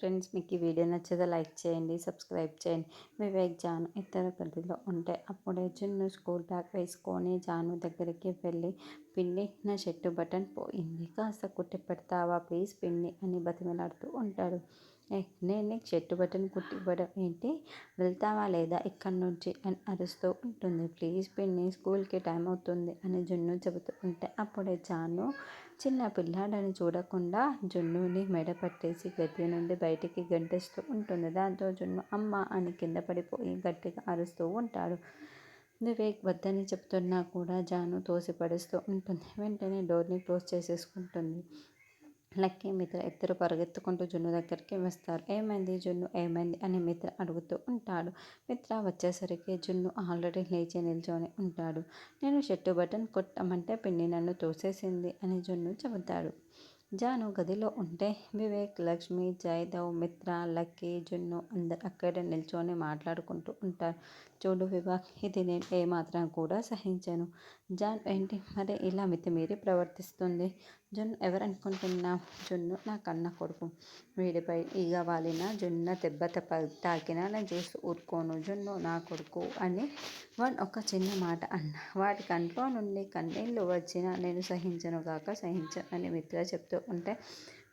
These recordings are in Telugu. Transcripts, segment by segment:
ఫ్రెండ్స్ మీకు ఈ వీడియో నచ్చితే లైక్ చేయండి సబ్స్క్రైబ్ చేయండి. వివేక్ జాను ఇతర గదిలో ఉంటే అప్పుడే జున్ను స్కూల్ బ్యాగ్ వేసుకొని జాను దగ్గరికి వెళ్ళి పిండి నా షర్టు బటన్ పోయింది. కాస్త కుట్టి పెడతావా ప్లీజ్ పిన్ని అని బతిమలాడుతూ ఉంటాడు. నేను చెట్టు బట్టను కుట్టి ఇవ్వడం ఏంటి? వెళ్తావా లేదా? ఇక్కడి నుంచి అని అరుస్తూ ఉంటుంది. ప్లీజ్ పిన్ని స్కూల్కి టైం అవుతుంది అని జున్ను చెబుతూ ఉంటే అప్పుడే జాను చిన్న పిల్లాడని చూడకుండా జున్నుని మెడ పట్టేసి గది నుండి బయటికి గంటేస్తూ ఉంటుంది. దాంతో జున్ను అమ్మ అని కింద పడిపోయి గట్టిగా అరుస్తూ ఉంటాడు. వివేక్ వద్దని చెప్తున్నా కూడా జాను తోసిపడేస్తూ ఉంటుంది. వెంటనే డోర్ని క్లోజ్ చేసేసుకుంటుంది. లక్కీ మిత్ర ఇద్దరు పరుగెత్తుకుంటూ జున్ను దగ్గరికి వస్తారు. ఏమైంది? జున్ను ఏమైంది? అని మిత్ర అడుగుతూ ఉంటాడు. మిత్ర వచ్చేసరికి జున్ను ఆల్రెడీ లేచి నిల్చొని ఉంటాడు. నేను షర్టు బటన్ కొట్టమంటే పిన్ని నన్ను తోసేసింది అని జున్ను చెబుతాడు. జాను గదిలో ఉంటే వివేక్ లక్ష్మి జయదేవ్ మిత్ర లక్కీ జున్ను అందరు అక్కడే నిల్చొని మాట్లాడుకుంటూ ఉంటారు. చూడు వివాక్ ఇది నేను ఏమాత్రం కూడా సహించాను. జాన్ ఏంటి? మరి ఇలా మితిమీరి ప్రవర్తిస్తుంది. జున్ను ఎవరనుకుంటున్నా? జున్ను నా కన్న కొడుకు. వీడిపై ఈగ వాలిన జున్న దెబ్బ తెప్ప తాకినా నేను చూసి ఊరుకోను. జున్ను నా కొడుకు అని వన్ ఒక చిన్న మాట అన్న. వాటి కంట్లో నుండి కన్నీళ్ళు వచ్చినా నేను సహించను కాక సహించను అని మిత్ర చెప్తూ ఉంటే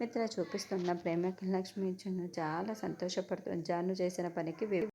మిత్ర చూపిస్తున్న ప్రేమకి లక్ష్మి జున్ను చాలా సంతోషపడుతుంది జాను చేసిన పనికి